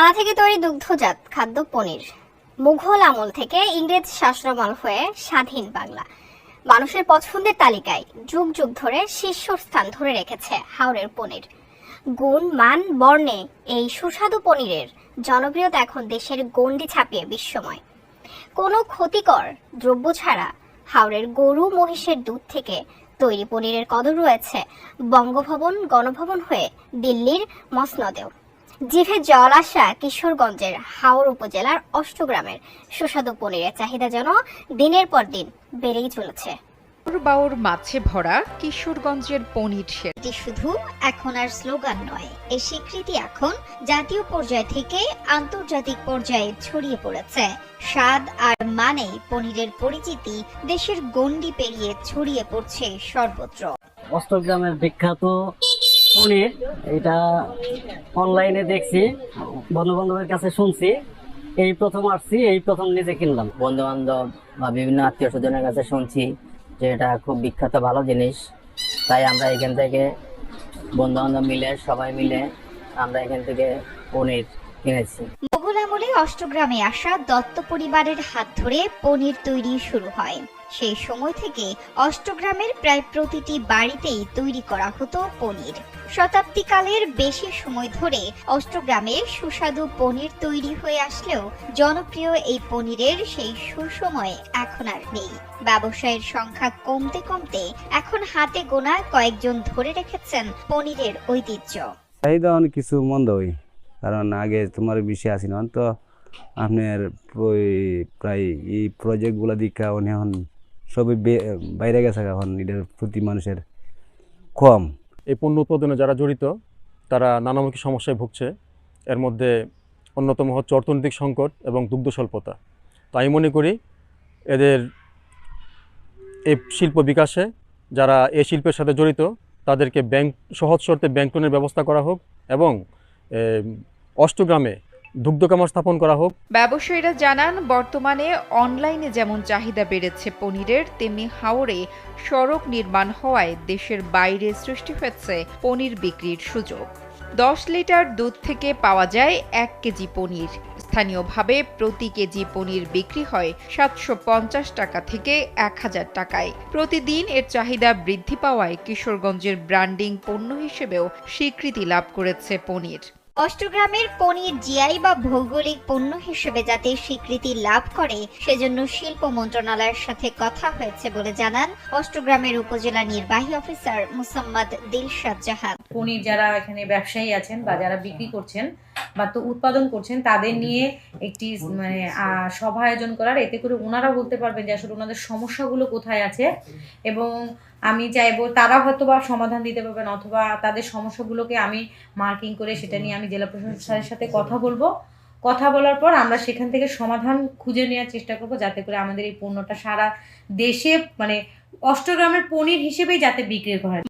ছানা থেকে তৈরি দুগ্ধজাত খাদ্য পনির। মুঘল আমল থেকে ইংরেজ শাসনামল হয়ে স্বাধীন বাংলা। মানুষের পছন্দের তালিকায় যুগ যুগ ধরে শীর্ষস্থান ধরে রেখেছে হাওড়ের পনির। গুণ, মান, বর্ণে এই সুস্বাদু পনিরের জনপ্রিয়তা এখন দেশের গণ্ডি ছাপিয়ে বিশ্বময়। কোনো ক্ষতিকর দ্রব্য ছাড়া হাওড়ের গরু মহিষের দুধ থেকে তৈরি পনিরের কদর রয়েছে বঙ্গভবন, গণভবন হয়ে দিল্লির মসনদেও। জিভে জল আসা কিশোরগঞ্জের হাওড় উপজেলার অষ্টগ্রামের সুস্বাদু পনিরের চাহিদা যেন দিনের পর দিন বেড়েই চলেছে। বাউর মাছে ভরা কিশোরগঞ্জের পনির এটি শুধু এখন আর স্লোগান নয় এই স্বীকৃতি এখন জাতীয় পর্যায় থেকে আন্তর্জাতিক পর্যায়ে ছড়িয়ে পড়েছে। স্বাদ আর মানেই পনিরের পরিচিতি দেশের গণ্ডি পেরিয়ে ছড়িয়ে পড়ছে সর্বত্র। অষ্টগ্রামের বিখ্যাত পনির এটা অনলাইনে দেখছি বন্ধু বান্ধবের কাছে শুনছি, এই প্রথম আসছি, এই প্রথম নিজে কিনলাম। বন্ধু বান্ধব বা বিভিন্ন আত্মীয় স্বজনের কাছে শুনছি যে এটা খুব বিখ্যাত ভালো জিনিস। তাই আমরা এখান থেকে বন্ধু বান্ধব মিলে, সবাই মিলে আমরা এখান থেকে পনির কিনেছি। মোগল আমলে অষ্টগ্রামে আসা দত্ত পরিবারের হাত ধরে পনির তৈরি শুরু হয়। সেই সময় থেকে অষ্টগ্রামের প্রায় প্রতিটি বাড়িতেই তৈরি করা হতো পনির। শতাব্দীকালের বেশি সময় ধরে অষ্টগ্রামে সুস্বাদু পনির তৈরি হয়ে আসলেও জনপ্রিয় এই পনিরের সেই সুসময় এখন আর নেই। ব্যবসায়ের সংখ্যা কমতে কমতে এখন হাতে গোনা কয়েকজন ধরে রেখেছেন পনিরের ঐতিহ্য। চাহিদা অনেক কিছু মন্দ হই কারণ আগে তোমার বেশি আসি না, তো আপনার ওই প্রায় এই প্রজেক্টগুলো দীক্ষা এখন সবই বাইরে গেছে এখন এটার প্রতি মানুষের কম। এই পণ্য উৎপাদনে যারা জড়িত, তারা নানামুখী সমস্যায় ভুগছে। এর মধ্যে অন্যতম হচ্ছে অর্থনৈতিক সংকট এবং দুগ্ধ স্বল্পতা তো আমি মনে করি এদের এই শিল্প বিকাশে যারা এই শিল্পের সাথে জড়িত, তাদেরকে ব্যাংক, সহজ শর্তে ব্যাংক লোনের ব্যবস্থা করা হোক এবং অষ্টগ্রামে দুগ্ধ কামার স্থাপন করা হোক। ব্যবসায়ীরা জানান, বর্তমানে অনলাইনে যেমন চাহিদা বেড়েছে পনিরের, তেমনি হাওড়ে সড়ক নির্মাণ হওয়ায় দেশের বাইরে সৃষ্টি হয়েছে পনির বিক্রির সুযোগ। দশ লিটার দুধ থেকে পাওয়া যায় এক কেজি পনির। স্থানীয়ভাবে প্রতি কেজি পনির বিক্রি হয় সাতশো পঞ্চাশ টাকা থেকে এক হাজার টাকায়। প্রতিদিন এর চাহিদা বৃদ্ধি পাওয়ায় কিশোরগঞ্জের ব্র্যান্ডিং পণ্য হিসেবেও স্বীকৃতি লাভ করেছে পনির। অষ্টগ্রামের পনির জিআই বা ভৌগোলিক পণ্য হিসেবে যাতে স্বীকৃতি লাভ করে, সেজন্য শিল্প মন্ত্রণালয়ের সাথে কথা হয়েছে বলে জানান অষ্টগ্রামের উপজেলা নির্বাহী অফিসার মুসাম্মদ দিলশাদ জাহান। পনির যারা এখানে ব্যবসায়ী আছেন বা যারা বিক্রি করছেন বা তো উৎপাদন করছেন তাদের নিয়ে একটি মানে সভা আয়োজন করার। এতে করে ওনারা বলতে পারবেন যে আসলে ওনাদের সমস্যাগুলো কোথায় আছে। এবং আমি চাইব তারা হয়তো বা সমাধান দিতে পারবেন অথবা তাদের সমস্যাগুলোকে আমি মার্কিং করে সেটা নিয়ে আমি জেলা প্রশাসনের স্যারের সাথে কথা বলব। কথা বলার পর আমরা সেখান থেকে সমাধান খুঁজে নেওয়ার চেষ্টা করব যাতে করে আমাদের এই পণ্যটা সারা দেশে মানে অষ্টগ্রামের পনির হিসেবেই যাতে বিক্রি হয়